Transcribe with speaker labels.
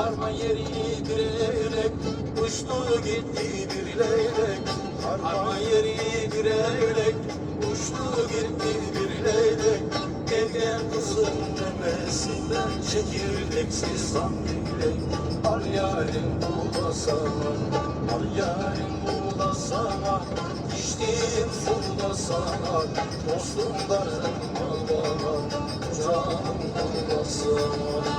Speaker 1: Harman yeri direlek Uçtu gitti bir leylek. Harman yeri direlek Uçtu gitti bir leylek. Evgen kızın memesinden Çekirdeksiz zannedilek Al yarim bulasana Al yarim bulasana İçtiğim suda sana Dostum darılma bana Canım bulasana